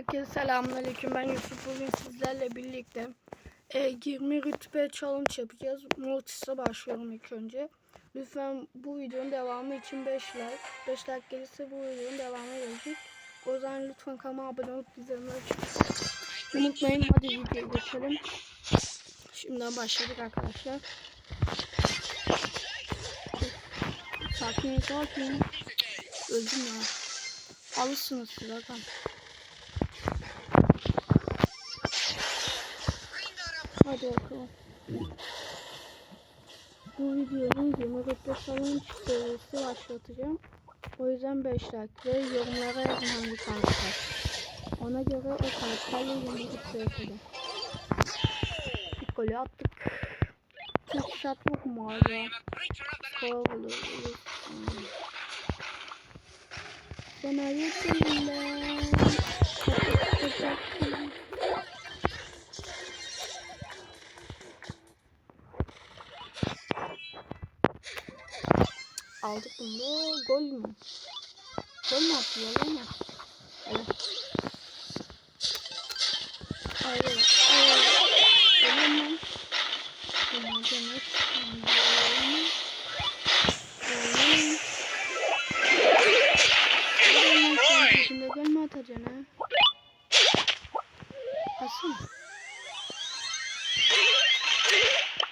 Herkese selamünaleyküm. Ben Yusuf. Bugün sizlerle birlikte e, 20 rütbe challenge yapacağız. Mortis'e başlıyorum ilk önce. Lütfen bu videonun devamı için 5 like. 5 like gelirse bu videonun devamı gelecek. O zaman lütfen kanalıma abone olup açın. Unutmayın. Hadi videoya geçelim. Şimdiden başladık arkadaşlar. Sakin sakin. Öldüm ya. Alırsınız siz zaten. Videonun 20 dakika challenge serisi başlatacağım. O yüzden 5 like ve yorumlara yazın hangi karakter. Ona göre o karakterle 20 dakika yapacağım. İlk golü attık. Çok şat yok mu abi? Skor buluyoruz. Senaryo seninle. Aldık bunu. Gol mü? Gol mü attı? Yalan mı? Evet. Hayır. Hayır. Yalan mı? Yalan demek. Yüzünde gol mü atacaksın ha?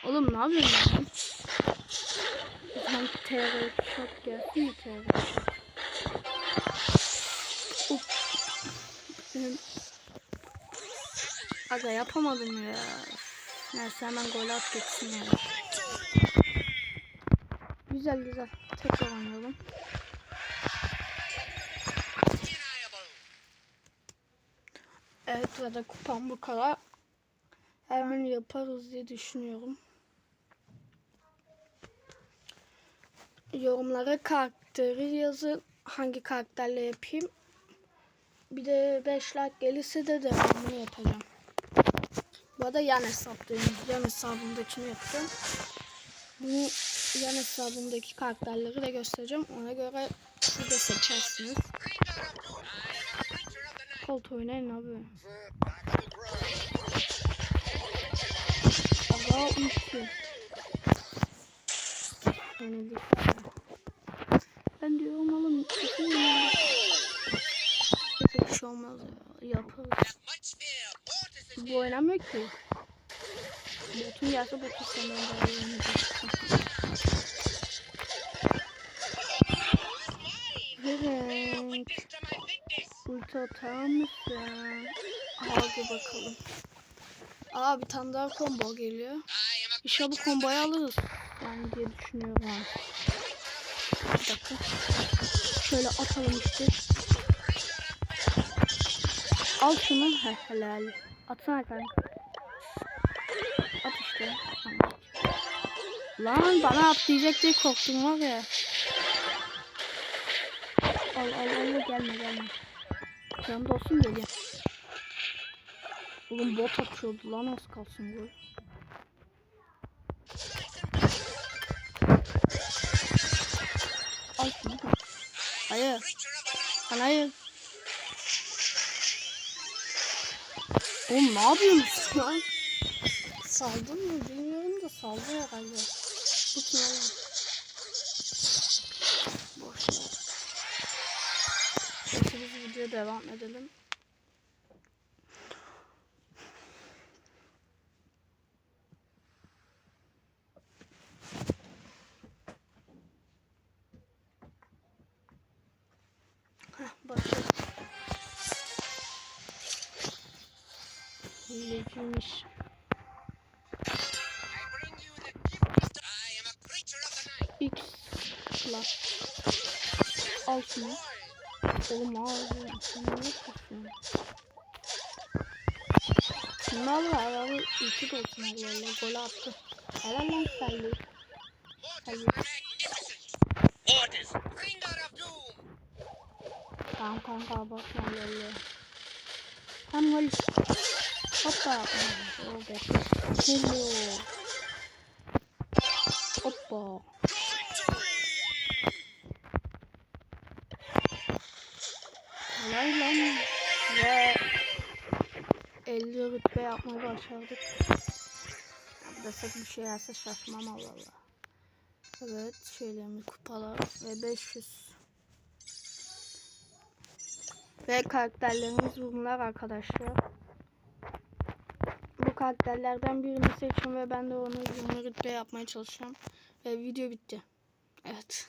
Oğlum ne yapıyorsun? Tam TR shot gelsin mi? Uf. Benim... Aga yapamadım ya. Neyse hemen gol at geçsin ya. Güzel güzel. Tekrar oynayalım. Evet ve de kupam bu kadar. Hemen yaparız diye düşünüyorum. Yorumlara karakteri yazın. Hangi karakterle yapayım. Bir de 5 like gelirse de devamını yapacağım. Bu arada yan hesaptayım. Yan hesabımdakini yapacağım. Bunu yan hesabımdaki karakterleri de göstereceğim. Ona göre siz de seçersiniz. Colt oynayın abi. Aga üstü. Yani ben kesin ya. Hiçbir şey olmaz ya. Yaparız. Bu oynamıyor ki. Botun gelse botu senden daha. Evet. Ulti atar mısın? Hadi bakalım. Aa bir tane daha combo geliyor. İnşallah bu komboyu alırız. Yani diye düşünüyorum. Dakika. Şöyle atalım işte. Al şunu. Heh, helal. Atsana kanka. At işte. Lan bana at diyecek diye korktum var ya. Al al al gelme gelme. Yanında olsun geliyor. Oğlum bot atıyordu lan az kalsın gol. Hayır. Hayır. Oğlum ne yapıyorsun lan? Saldın mı bilmiyorum da saldı herhalde. Bu kim? Boş ver. Biz videoya devam edelim. Başladı. Hileciymiş. X plus. Al şunu. Oğlum abi sen ne yapıyorsun? Var abi iki olsun Allah Allah gol attı. Helal lan Salih. Salih. Orders! Bringer of doom! Tamam kanka bakma Allah. Tam gol. Hoppa. Be. Hello. Hoppa. Helal lan. Ve yapmayı başardık. Desek bir şey gelse şaşmam Allah. Evet şeylerimiz kupalar ve 500. Ve karakterlerimiz bunlar arkadaşlar. Bu karakterlerden birini seçin ve ben de onu 20 rütbe yapmaya çalışacağım. Ve video bitti. Evet.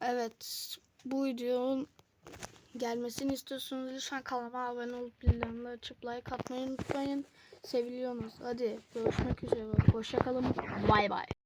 Evet. Bu videonun gelmesini istiyorsanız lütfen kanalıma abone olup bildirimleri açıp like atmayı unutmayın. Seviliyorsunuz. Hadi görüşmek üzere. Hoşçakalın. Bay bay.